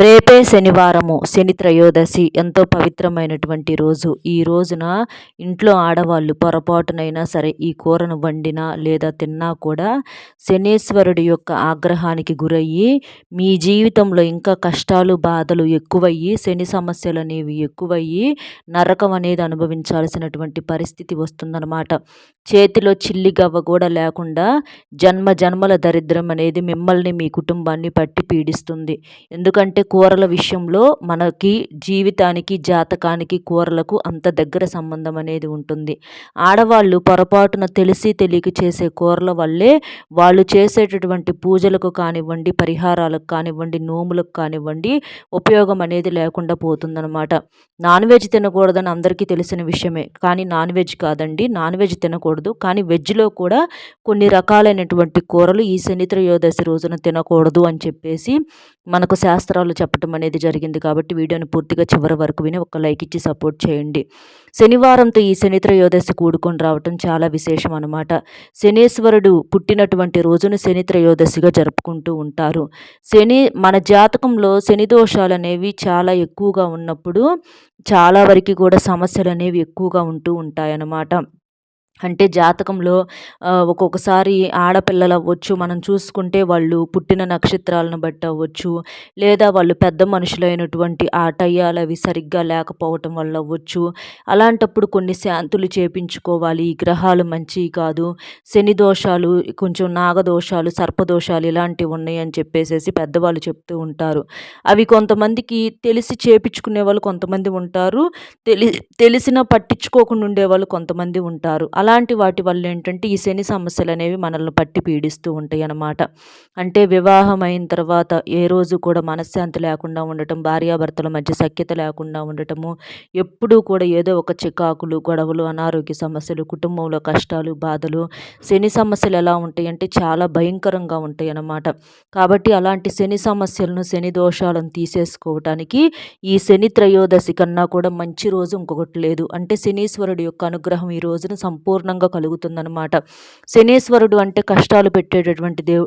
రేపే శనివారము శని త్రయోదశి ఎంతో పవిత్రమైనటువంటి రోజు. ఈ రోజున ఇంట్లో ఆడవాళ్ళు పొరపాటునైనా సరే ఈ కూరను వండినా లేదా తిన్నా కూడా శనీశ్వరుడి యొక్క ఆగ్రహానికి గురయ్యి మీ జీవితంలో ఇంకా కష్టాలు బాధలు ఎక్కువయ్యి శని సమస్యలు అనేవి ఎక్కువయ్యి నరకం అనేది అనుభవించాల్సినటువంటి పరిస్థితి వస్తుందన్నమాట. చేతిలో చిల్లి గవ్వ కూడా లేకుండా జన్మ జన్మల దరిద్రం అనేది మిమ్మల్ని మీ కుటుంబాన్ని పట్టి పీడిస్తుంది. ఎందుకంటే కూరల విషయంలో మనకి జీవితానికి జాతకానికి కూరలకు అంత దగ్గర సంబంధం అనేది ఉంటుంది. ఆడవాళ్ళు పొరపాటున తెలిసి తెలియక చేసే కూరల వల్లే వాళ్ళు చేసేటటువంటి పూజలకు కానివ్వండి పరిహారాలకు కానివ్వండి నోములకు కానివ్వండి ఉపయోగం అనేది లేకుండా పోతుందనమాట నాన్ వెజ్ తినకూడదని అందరికీ తెలిసిన విషయమే. కానీ నాన్ వెజ్ కాదండి. నాన్ వెజ్ తినకూడదు. కానీ వెజ్లో కూడా కొన్ని రకాలైనటువంటి కూరలు ఈ శని త్రయోదశి రోజున తినకూడదు అని చెప్పేసి మనకు శాస్త్రాలు చెప్పడం అనేది జరిగింది కాబట్టి వీడియోని పూర్తిగా చివరి వరకు విని ఒక లైక్ ఇచ్చి సపోర్ట్ చేయండి. శనివారంతో ఈ శనిత్రయోదశి కూడుకొని రావటం చాలా విశేషం అనమాట శనీశ్వరుడు పుట్టినటువంటి రోజును శనిత్రయోదశిగా జరుపుకుంటూ ఉంటారు. శని మన జాతకంలో శని దోషాలు అనేవి చాలా ఎక్కువగా ఉన్నప్పుడు చాలా వరకు కూడా సమస్యలు అనేవి ఎక్కువగా ఉంటూ ఉంటాయన్నమాట. అంటే జాతకంలో ఒక్కొక్కసారి ఆడపిల్లలు అవ్వచ్చు మనం చూసుకుంటే వాళ్ళు పుట్టిన నక్షత్రాలను బట్టి అవ్వచ్చు లేదా వాళ్ళు పెద్ద మనుషులైనటువంటి ఆ టయ్యాలు అవి సరిగ్గా లేకపోవటం వల్ల అవ్వచ్చు. అలాంటప్పుడు కొన్ని శాంతులు చేపించుకోవాలి. ఈ గ్రహాలు మంచివి కాదు. శని దోషాలు కొంచెం నాగదోషాలు సర్పదోషాలు ఇలాంటివి ఉన్నాయని చెప్పేసేసి పెద్దవాళ్ళు చెప్తూ ఉంటారు. అవి కొంతమందికి తెలిసి చేపించుకునే వాళ్ళు కొంతమంది ఉంటారు. తెలి తెలిసిన పట్టించుకోకుండా ఉండేవాళ్ళు కొంతమంది ఉంటారు. అలాంటి వాటి వల్ల ఏంటంటే ఈ శని సమస్యలు అనేవి మనల్ని పట్టి పీడిస్తూ ఉంటాయి అన్నమాట అంటే వివాహం అయిన తర్వాత ఏ రోజు కూడా మనశ్శాంతి లేకుండా ఉండటం భార్యాభర్తల మధ్య సఖ్యత లేకుండా ఉండటము ఎప్పుడూ కూడా ఏదో ఒక చికాకులు గొడవలు అనారోగ్య సమస్యలు కుటుంబంలో కష్టాలు బాధలు శని సమస్యలు ఎలా ఉంటాయి అంటే చాలా భయంకరంగా ఉంటాయి అన్నమాట కాబట్టి అలాంటి శని సమస్యలను శని దోషాలను తీసేసుకోవటానికి ఈ శని త్రయోదశి కన్నా కూడా మంచి రోజు ఇంకొకటి లేదు. అంటే శనీశ్వరుడు యొక్క అనుగ్రహం ఈ రోజున సంపూర్ణ పరిపూర్ణంగా కలుగుతుందనమాట శనేశ్వరుడు అంటే కష్టాలు పెట్టేటటువంటి దేవు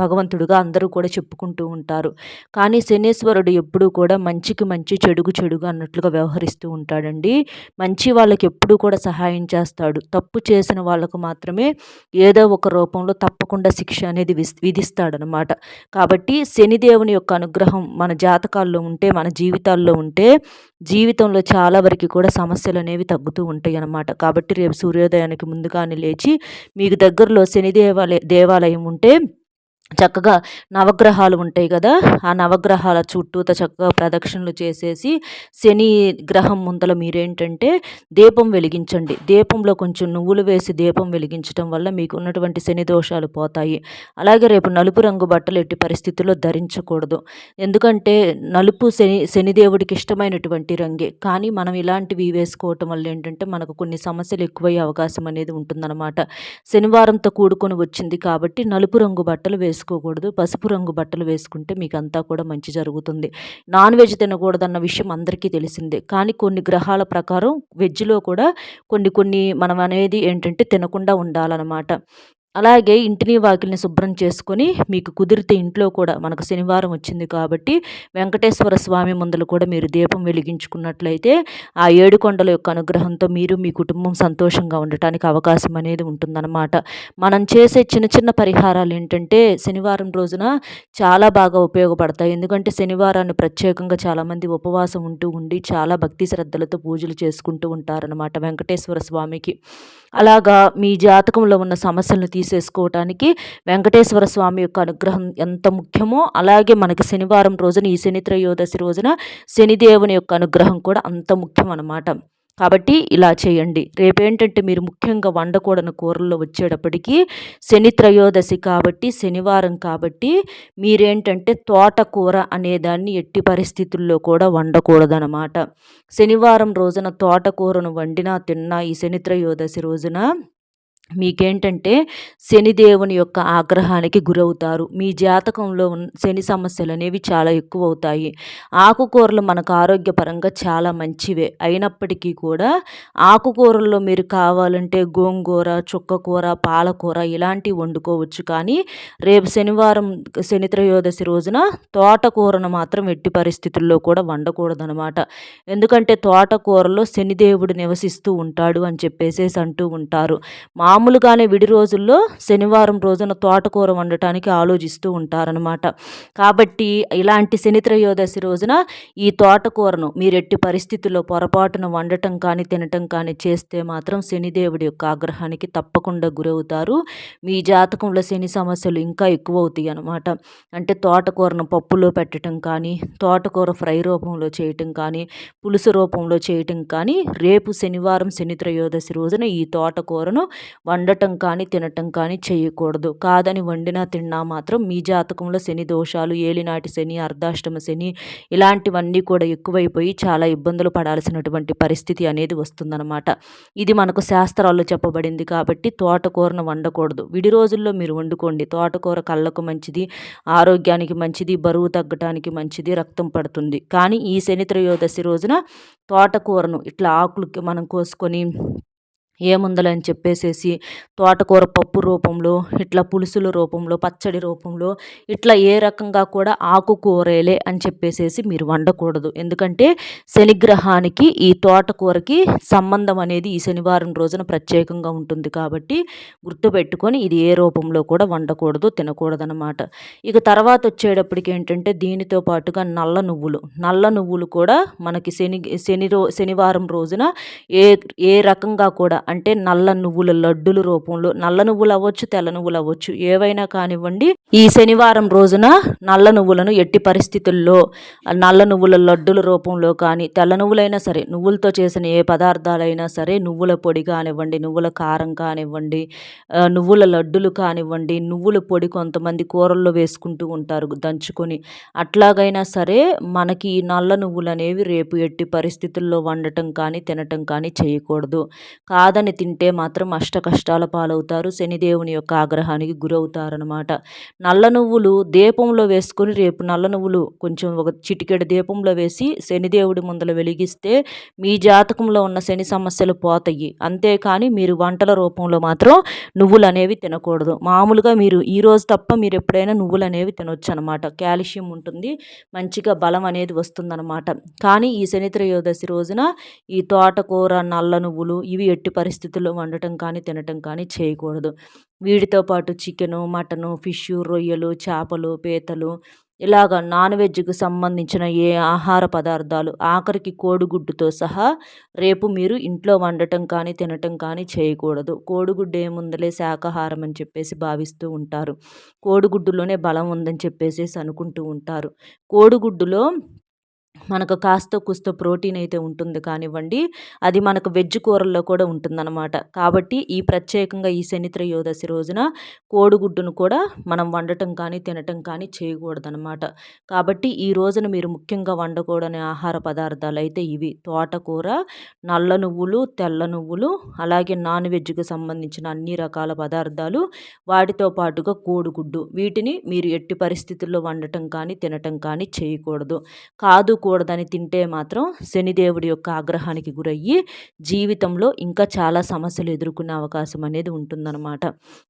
భగవంతుడుగా అందరూ కూడా చెప్పుకుంటూ ఉంటారు. కానీ శనేశ్వరుడు ఎప్పుడూ కూడా మంచికి మంచి చెడుగు చెడుగా అన్నట్లుగా వ్యవహరిస్తూ ఉంటాడండి. మంచి వాళ్ళకి ఎప్పుడూ కూడా సహాయం చేస్తాడు. తప్పు చేసిన వాళ్ళకు మాత్రమే ఏదో ఒక రూపంలో తప్పకుండా శిక్ష అనేది విధిస్తాడనమాట కాబట్టి శనిదేవుని యొక్క అనుగ్రహం మన జాతకాల్లో ఉంటే మన జీవితాల్లో ఉంటే జీవితంలో చాలా వరకు కూడా సమస్యలు అనేవి తగ్గుతూ ఉంటాయి అన్నమాట కాబట్టి రేపు సూర్య సూర్యోదయానికి ముందుగానే లేచి మీకు దగ్గరలో శని దేవాలయ దేవాలయం ఉంటే చక్కగా నవగ్రహాలు ఉంటాయి కదా ఆ నవగ్రహాల చుట్టూత చక్కగా ప్రదక్షిణలు చేసేసి శని గ్రహం ముందల మీరేంటంటే దీపం వెలిగించండి. దీపంలో కొంచెం నువ్వులు వేసి దీపం వెలిగించడం వల్ల మీకు ఉన్నటువంటి శని దోషాలు పోతాయి. అలాగే రేపు నలుపు రంగు బట్టలు ఎట్టి పరిస్థితుల్లో ధరించకూడదు. ఎందుకంటే నలుపు శని శనిదేవుడికి ఇష్టమైనటువంటి రంగే. కానీ మనం ఇలాంటివి వేసుకోవటం వల్ల ఏంటంటే మనకు కొన్ని సమస్యలు ఎక్కువయ్యే అవకాశం అనేది ఉంటుందన్నమాట. శనివారంతో కూడుకొని వచ్చింది కాబట్టి నలుపు రంగు బట్టలు వేసు వేసుకోకూడదు. పసుపు రంగు బట్టలు వేసుకుంటే మీకు అంతా కూడా మంచి జరుగుతుంది. నాన్ వెజ్ తినకూడదన్న విషయం అందరికీ తెలిసిందే. కానీ కొన్ని గ్రహాల ప్రకారం వెజ్లో కూడా కొన్ని కొన్ని మనం అనేది ఏంటంటే తినకుండా ఉండాలన్నమాట. అలాగే ఇంటిని వాకిల్ని శుభ్రం చేసుకొని మీకు కుదిరితే ఇంట్లో కూడా మనకు శనివారం వచ్చింది కాబట్టి వెంకటేశ్వర స్వామి ముందలు కూడా మీరు దీపం వెలిగించుకున్నట్లయితే ఆ ఏడు కొండల యొక్క అనుగ్రహంతో మీరు మీ కుటుంబం సంతోషంగా ఉండటానికి అవకాశం అనేది ఉంటుందన్నమాట. మనం చేసే చిన్న చిన్న పరిహారాలు ఏంటంటే శనివారం రోజున చాలా బాగా ఉపయోగపడతాయి. ఎందుకంటే శనివారాన్ని ప్రత్యేకంగా చాలామంది ఉపవాసం ఉంటూ ఉండి చాలా భక్తి శ్రద్ధలతో పూజలు చేసుకుంటూ ఉంటారనమాట వెంకటేశ్వర స్వామికి. అలాగా మీ జాతకంలో ఉన్న సమస్యలను తీసేసుకోవటానికి వెంకటేశ్వర స్వామి యొక్క అనుగ్రహం ఎంత ముఖ్యమో అలాగే మనకి శనివారం రోజున ఈ శని త్రయోదశి రోజున శనిదేవుని యొక్క అనుగ్రహం కూడా అంత ముఖ్యం అన్నమాట కాబట్టి ఇలా చేయండి. రేపేంటంటే మీరు ముఖ్యంగా వండకూడని కూరల్లో వచ్చేటప్పటికి శని త్రయోదశి కాబట్టి శనివారం కాబట్టి మీరేంటంటే తోటకూర అనేదాన్ని ఎట్టి పరిస్థితుల్లో కూడా వండకూడదనమాట శనివారం రోజున తోటకూరను వండినా తిన్నా ఈ శని త్రయోదశి రోజున మీకేంటంటే శనిదేవుని యొక్క ఆగ్రహానికి గురవుతారు. మీ జాతకంలో శని సమస్యలు అనేవి చాలా ఎక్కువ అవుతాయి ఆకుకూరలు మనకు ఆరోగ్యపరంగా చాలా మంచివే. అయినప్పటికీ కూడా ఆకుకూరల్లో మీరు కావాలంటే గోంగూర చుక్కకూర పాలకూర ఇలాంటివి వండుకోవచ్చు. కానీ రేపు శనివారం శని త్రయోదశి రోజున తోటకూరను మాత్రం ఎట్టి పరిస్థితుల్లో కూడా వండకూడదనమాట. ఎందుకంటే తోటకూరలో శనిదేవుడు నివసిస్తూ ఉంటాడు అని చెప్పేసేసి అంటూ ఉంటారు. మా మామూలుగానే విడి రోజుల్లో శనివారం రోజున తోటకూర వండటానికి ఆలోచిస్తూ ఉంటారనమాట కాబట్టి ఇలాంటి శని త్రయోదశి రోజున ఈ తోటకూరను మీరు ఎట్టి పరిస్థితుల్లో పొరపాటున వండటం కానీ తినటం కానీ చేస్తే మాత్రం శనిదేవుడి యొక్క ఆగ్రహానికి తప్పకుండా గురవుతారు. మీ జాతకంలో శని సమస్యలు ఇంకా ఎక్కువ అవుతాయి అనమాట అంటే తోటకూరను పప్పులో పెట్టడం కానీ తోటకూర ఫ్రై రూపంలో చేయటం కానీ పులుసు రూపంలో చేయటం కానీ రేపు శనివారం శని త్రయోదశి రోజున ఈ తోటకూరను వండటం కానీ తినటం కానీ చేయకూడదు. కాదని వండినా తిన్నా మాత్రం మీ జాతకంలో శని దోషాలు ఏలినాటి శని అర్ధాష్టమ శని ఇలాంటివన్నీ కూడా ఎక్కువైపోయి చాలా ఇబ్బందులు పడాల్సినటువంటి పరిస్థితి అనేది వస్తుందన్నమాట. ఇది మనకు శాస్త్రాల్లో చెప్పబడింది కాబట్టి తోటకూరను వండకూడదు. విడి రోజుల్లో మీరు వండుకోండి. తోటకూర కళ్ళకు మంచిది ఆరోగ్యానికి మంచిది బరువు తగ్గటానికి మంచిది రక్తం పడుతుంది. కానీ ఈ శని త్రయోదశి రోజున తోటకూరను ఇట్లా ఆకులు మనం కోసుకొని ఏముందలని చెప్పేసేసి తోటకూర పప్పు రూపంలో ఇట్లా పులుసుల రూపంలో పచ్చడి రూపంలో ఇట్లా ఏ రకంగా కూడా ఆకుకూరలే అని చెప్పేసేసి మీరు వండకూడదు. ఎందుకంటే శనిగ్రహానికి ఈ తోటకూరకి సంబంధం అనేది ఈ శనివారం రోజున ప్రత్యేకంగా ఉంటుంది కాబట్టి గుర్తుపెట్టుకొని ఇది ఏ రూపంలో కూడా వండకూడదు తినకూడదనమాట ఇక తర్వాత వచ్చేటప్పటికి ఏంటంటే దీనితో పాటుగా నల్ల నువ్వులు. నల్ల నువ్వులు కూడా మనకి శని శని రో శనివారం రోజున ఏ ఏ రకంగా కూడా అంటే నల్ల నువ్వుల లడ్డుల రూపంలో నల్ల నువ్వులు అవ్వచ్చు తెల్ల నువ్వులు అవ్వచ్చు ఏవైనా కానివ్వండి ఈ శనివారం రోజున నల్ల నువ్వులను ఎట్టి పరిస్థితుల్లో నల్ల నువ్వుల లడ్డుల రూపంలో కానీ తెల్ల నువ్వులైనా సరే నువ్వులతో చేసిన ఏ పదార్థాలైనా సరే నువ్వుల పొడి కానివ్వండి నువ్వుల కారం కానివ్వండి నువ్వుల లడ్డులు కానివ్వండి నువ్వుల పొడి కొంతమంది కూరల్లో వేసుకుంటూ ఉంటారు దంచుకొని. అట్లాగైనా సరే మనకి ఈ నల్ల నువ్వులు అనేవి రేపు ఎట్టి పరిస్థితుల్లో వండటం కానీ తినటం కానీ చేయకూడదు. కాదు కాదని తింటే మాత్రం అష్ట కష్టాల పాలవుతారు. శనిదేవుని యొక్క ఆగ్రహానికి గురవుతారనమాట నల్ల నువ్వులు దీపంలో వేసుకొని రేపు నల్ల నువ్వులు కొంచెం ఒక చిటికెడు దీపంలో వేసి శనిదేవుడి ముందల వెలిగిస్తే మీ జాతకంలో ఉన్న శని సమస్యలు పోతాయి. అంతేకాని మీరు వంటల రూపంలో మాత్రం నువ్వులు అనేవి తినకూడదు. మామూలుగా మీరు ఈరోజు తప్ప మీరు ఎప్పుడైనా నువ్వులు అనేవి తినొచ్చు అనమాట కాల్షియం ఉంటుంది. మంచిగా బలం అనేది వస్తుందన్నమాట. కానీ ఈ శని త్రయోదశి రోజున ఈ తోటకూర నల్ల నువ్వులు ఇవి ఎట్టి పరిస్థితుల్లో వండటం కానీ తినటం కానీ చేయకూడదు. వీటితో పాటు చికెను మటను ఫిష్ రొయ్యలు చేపలు పీతలు ఇలాగ నాన్ వెజ్కి సంబంధించిన ఏ ఆహార పదార్థాలు ఆఖరికి కోడిగుడ్డుతో సహా రేపు మీరు ఇంట్లో వండటం కానీ తినటం కానీ చేయకూడదు. కోడిగుడ్డు ఏముందలే శాకాహారం అని చెప్పేసి భావిస్తూ ఉంటారు. కోడిగుడ్డులోనే బలం ఉందని చెప్పేసి అనుకుంటూ ఉంటారు. కోడిగుడ్డులో మనకు కాస్త కుస్త ప్రోటీన్ అయితే ఉంటుంది కానివ్వండి అది మనకు వెజ్ కూరల్లో కూడా ఉంటుందన్నమాట. కాబట్టి ఈ ప్రత్యేకంగా ఈ శనిత్రయోదశి రోజున కోడిగుడ్డును కూడా మనం వండటం కానీ తినటం కానీ చేయకూడదనమాట కాబట్టి ఈ రోజున మీరు ముఖ్యంగా వండకూడని ఆహార పదార్థాలు అయితే ఇవి. తోటకూర నల్ల నువ్వులు తెల్ల నువ్వులు అలాగే నాన్ వెజ్కి సంబంధించిన అన్ని రకాల పదార్థాలు వాటితో పాటుగా కోడిగుడ్డు. వీటిని మీరు ఎట్టి పరిస్థితుల్లో వండటం కానీ తినటం కానీ చేయకూడదు. కాదు తినకూడదని తింటే మాత్రం శనిదేవుడి యొక్క ఆగ్రహానికి గురయ్యి జీవితంలో ఇంకా చాలా సమస్యలు ఎదుర్కొనే అవకాశం అనేది ఉంటుందన్నమాట.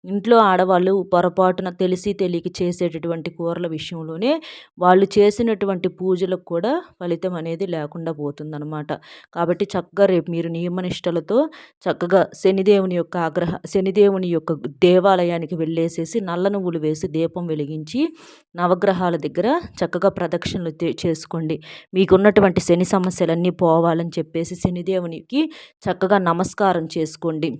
ఇంట్లో ఆడవాళ్ళు పొరపాటున తెలిసి తెలియక చేసేటటువంటి కూరల విషయంలోనే వాళ్ళు చేసినటువంటి పూజలకు కూడా ఫలితం అనేది లేకుండా పోతుందన్నమాట. కాబట్టి చక్కగా రేపు మీరు నియమనిష్టలతో చక్కగా శనిదేవుని యొక్క ఆగ్రహ శనిదేవుని యొక్క దేవాలయానికి వెళ్ళేసేసి నల్ల నువ్వులు వేసి దీపం వెలిగించి నవగ్రహాల దగ్గర చక్కగా ప్రదక్షిణలు చేసుకోండి. మీకున్నటువంటి శని సమస్యలన్నీ పోవాలని చెప్పేసి శనిదేవునికి చక్కగా నమస్కారం చేసుకోండి.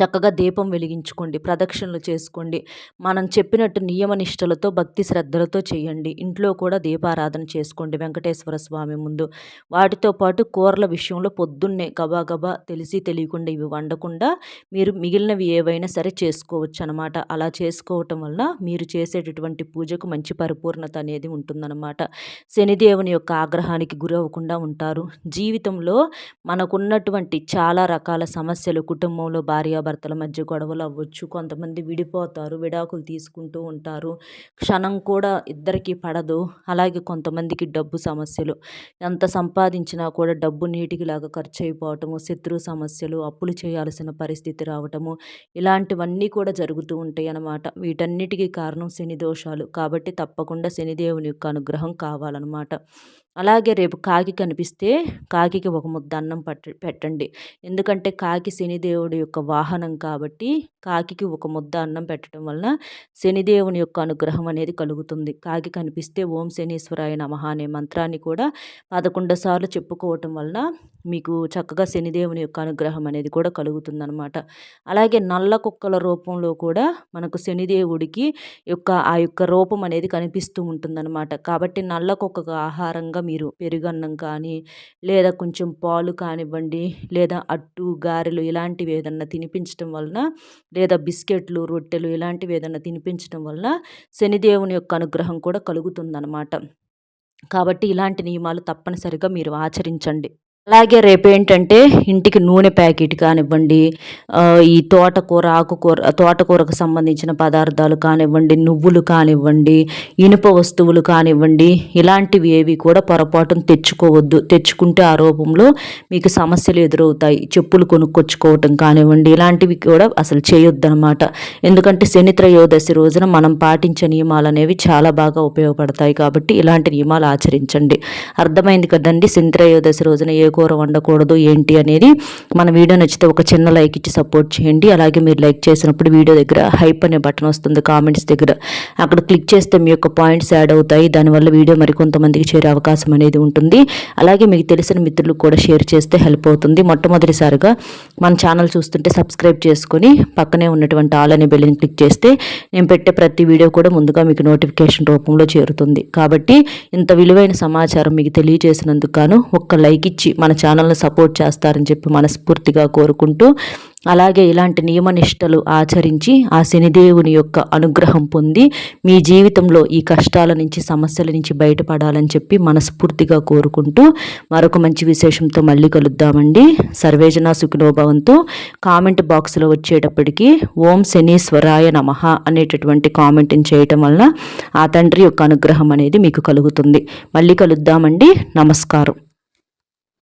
చక్కగా దీపం వెలిగించుకోండి ప్రదక్షిణలు చేసుకోండి. మనం చెప్పినట్టు నియమనిష్టలతో భక్తి శ్రద్ధలతో చేయండి. ఇంట్లో కూడా దీపారాధన చేసుకోండి వెంకటేశ్వర స్వామి ముందు. వాటితో పాటు కూరల విషయంలో పొద్దున్నే గబా గబా తెలిసి తెలియకుండా ఇవి వండకుండా మీరు మిగిలినవి ఏవైనా సరే చేసుకోవచ్చు అనమాట అలా చేసుకోవటం వల్ల మీరు చేసేటటువంటి పూజకు మంచి పరిపూర్ణత అనేది ఉంటుందన్నమాట శనిదేవుని యొక్క ఆగ్రహానికి గురి అవ్వకుండా ఉంటారు. జీవితంలో మనకున్నటువంటి చాలా రకాల సమస్యలు కుటుంబంలో భార్య భార్యాభర్తల మధ్య గొడవలు అవ్వచ్చు. కొంతమంది విడిపోతారు విడాకులు తీసుకుంటూ ఉంటారు. క్షణం కూడా ఇద్దరికి పడదు. అలాగే కొంతమందికి డబ్బు సమస్యలు. ఎంత సంపాదించినా కూడా డబ్బు నీటికిలాగా ఖర్చు అయిపోవటము శత్రు సమస్యలు అప్పులు చేయాల్సిన పరిస్థితి రావటము ఇలాంటివన్నీ కూడా జరుగుతూ ఉంటాయి అన్నమాట. వీటన్నిటికీ కారణం శని దోషాలు. కాబట్టి తప్పకుండా శనిదేవుని యొక్క అనుగ్రహం కావాలన్నమాట. అలాగే రేపు కాకి కనిపిస్తే కాకి ఒక ముద్ద అన్నం పట్ట పెట్టండి. ఎందుకంటే కాకి శనిదేవుడి యొక్క వాహనం కాబట్టి కాకికి ఒక ముద్ద అన్నం పెట్టడం వలన శనిదేవుని యొక్క అనుగ్రహం అనేది కలుగుతుంది. కాకి కనిపిస్తే ఓం శనీశ్వరాయ నమ అనే మంత్రాన్ని కూడా పదకొండు సార్లు చెప్పుకోవటం వలన మీకు చక్కగా శనిదేవుని యొక్క అనుగ్రహం అనేది కూడా కలుగుతుందనమాట అలాగే నల్ల కుక్కల రూపంలో కూడా మనకు శనిదేవుడికి యొక్క ఆ యొక్క రూపం అనేది కనిపిస్తూ ఉంటుందన్నమాట. కాబట్టి నల్ల కుక్కకు ఆహారంగా మీరు పెరుగన్నం కానీ లేదా కొంచెం పాలు కానివ్వండి లేదా అట్టు గారెలు ఇలాంటివి ఏదన్నా తినిపించడం వలన లేదా బిస్కెట్లు రొట్టెలు ఇలాంటివి ఏదైనా తినిపించడం వలన శనిదేవుని యొక్క అనుగ్రహం కూడా కలుగుతుందన్నమాట. కాబట్టి ఇలాంటి నియమాలు తప్పనిసరిగా మీరు ఆచరించండి. అలాగే రేపేంటంటే ఇంటికి నూనె ప్యాకెట్ కానివ్వండి ఈ తోటకూర ఆకుకూర తోటకూరకు సంబంధించిన పదార్థాలు కానివ్వండి నువ్వులు కానివ్వండి ఇనుప వస్తువులు కానివ్వండి ఇలాంటివి ఏవి కూడా పొరపాటును తెచ్చుకోవద్దు. తెచ్చుకుంటే ఆ రూపంలో మీకు సమస్యలు ఎదురవుతాయి. చెప్పులు కొనుక్కొచ్చుకోవటం కానివ్వండి ఇలాంటివి కూడా అసలు చేయొద్దనమాట ఎందుకంటే శని త్రయోదశి రోజున మనం పాటించే నియమాలు అనేవి చాలా బాగా ఉపయోగపడతాయి కాబట్టి ఇలాంటి నియమాలు ఆచరించండి. అర్థమైంది కదండి? శని త్రయోదశి రోజున ఏ కూర వండకూడదు ఏంటి అనేది మన వీడియో నచ్చితే ఒక చిన్న లైక్ ఇచ్చి సపోర్ట్ చేయండి. అలాగే మీరు లైక్ చేసినప్పుడు వీడియో దగ్గర హైప్ అనే బటన్ వస్తుంది కామెంట్స్ దగ్గర. అక్కడ క్లిక్ చేస్తే మీ యొక్క పాయింట్స్ యాడ్ అవుతాయి. దానివల్ల వీడియో మరికొంతమందికి చేరే అవకాశం అనేది ఉంటుంది. అలాగే మీకు తెలిసిన మిత్రులకు కూడా షేర్ చేస్తే హెల్ప్ అవుతుంది. మొట్టమొదటిసారిగా మన ఛానల్ చూస్తుంటే సబ్స్క్రైబ్ చేసుకొని పక్కనే ఉన్నటువంటి ఆల్ అనే బెల్లిని క్లిక్ చేస్తే నేను పెట్టే ప్రతి వీడియో కూడా ముందుగా మీకు నోటిఫికేషన్ రూపంలో చేరుతుంది. కాబట్టి ఇంత విలువైన సమాచారం మీకు తెలియజేసినందుకు గాను ఒక్క లైక్ ఇచ్చి మన ఛానల్ని సపోర్ట్ చేస్తారని చెప్పి మనస్ఫూర్తిగా కోరుకుంటూ అలాగే ఇలాంటి నియమనిష్టలు ఆచరించి ఆ శనిదేవుని యొక్క అనుగ్రహం పొంది మీ జీవితంలో ఈ కష్టాల నుంచి సమస్యల నుంచి బయటపడాలని చెప్పి మనస్ఫూర్తిగా కోరుకుంటూ మరొక మంచి విశేషంతో మళ్ళీ కలుద్దామండి. సర్వేజన సుఖినోభవంతో కామెంట్ బాక్స్లో వచ్చేటప్పటికి ఓం శనీశ్వరాయ నమ అనేటటువంటి కామెంట్ని చేయటం వలన ఆ తండ్రి యొక్క అనుగ్రహం అనేది మీకు కలుగుతుంది. మళ్ళీ కలుద్దామండి. నమస్కారం.